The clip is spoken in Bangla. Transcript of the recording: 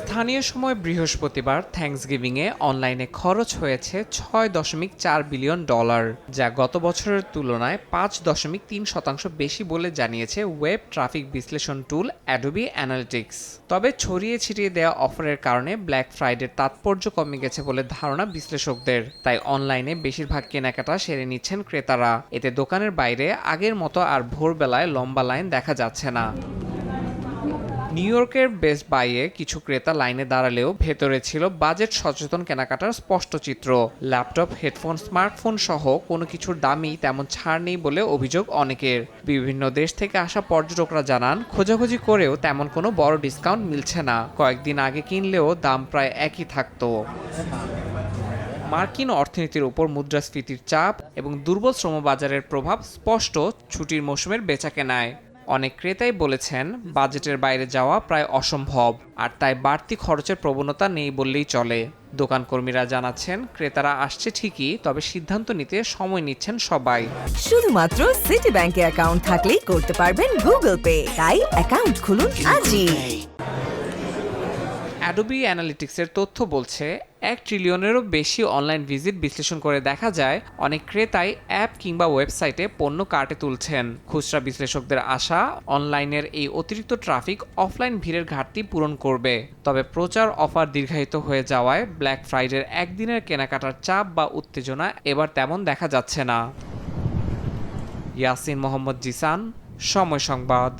স্থানীয় সময় বৃহস্পতিবার থ্যাঙ্কসগিভিংয়ে অনলাইনে খরচ হয়েছে ছয় দশমিক চার বিলিয়ন ডলার, যা গত বছরের তুলনায় পাঁচ দশমিক তিন শতাংশ বেশি বলে জানিয়েছে ওয়েব ট্রাফিক বিশ্লেষণ টুল অ্যাডোবি অ্যানালিটিক্স তবে ছড়িয়ে ছিটিয়ে দেওয়া অফারের কারণে ব্ল্যাক ফ্রাইডের তাৎপর্য কমে গেছে বলে ধারণা বিশ্লেষকদের। তাই অনলাইনে বেশিরভাগ কেনাকাটা সেরে নিচ্ছেন ক্রেতারা। এতে দোকানের বাইরে আগের মতো আর ভোরবেলায় লম্বা লাইন দেখা যাচ্ছে না। নিউ ইয়র্কের বেস্ট বাইয়ে কিছু ক্রেতা লাইনে দাঁড়ালেও ভেতরে ছিল বাজেট সচেতন কেনাকাটার স্পষ্ট চিত্র। ল্যাপটপ হেডফোন স্মার্টফোন সহ কোনো কিছুর দামই তেমন ছাড় নেই বলে অভিযোগ অনেকের। বিভিন্ন দেশ থেকে আসা পর্যটকরা জানান, খোঁজাখুঁজি করেও তেমন কোনো বড় ডিসকাউন্ট মিলছে না। কয়েকদিন আগে কিনলেও দাম প্রায় একই থাকতো। মার্কিন অর্থনীতির উপর মুদ্রাস্ফীতির চাপ এবং দুর্বল শ্রমবাজারের প্রভাব স্পষ্ট ছুটির মৌসুমের বেচাকেনায়। অনেক ক্রেতাই বলেছেন বাজেটের বাইরে যাওয়া প্রায় অসম্ভব আর তাই বাড়তি খরচের প্রবণতা নেই বললেই চলে। দোকানকর্মীরা জানাচ্ছেন ক্রেতারা আসছে ঠিকই তবে সিদ্ধান্ত নিতে সময় নিচ্ছেন সবাই। শুধুমাত্র সিটি ব্যাংকে অ্যাকাউন্ট থাকলেই করতে পারবেন গুগল পে তাই অ্যাকাউন্ট খুলুন আজই। অ্যাডোবি অ্যানালিটিক্সের তথ্য বলছে এক ট্রিলিয়নেরও বেশি অনলাইন ভিজিট বিশ্লেষণ করে দেখা যায়, অনেক ক্রেতাই অ্যাপ কিংবা ওয়েবসাইটে পণ্য কার্টে তুলছেন। খুচরা বিশ্লেষকদের আশা অনলাইনের এই অতিরিক্ত ট্রাফিক অফলাইন ভিড়ের ঘাটতি পূরণ করবে। তবে প্রচার অফার দীর্ঘায়িত হয়ে যাওয়ায় ব্ল্যাক ফ্রাইডের একদিনের কেনাকাটার চাপ বা উত্তেজনা এবার তেমন দেখা যাচ্ছে না। ইয়াসিন মোহাম্মদ জিসান, সময় সংবাদ।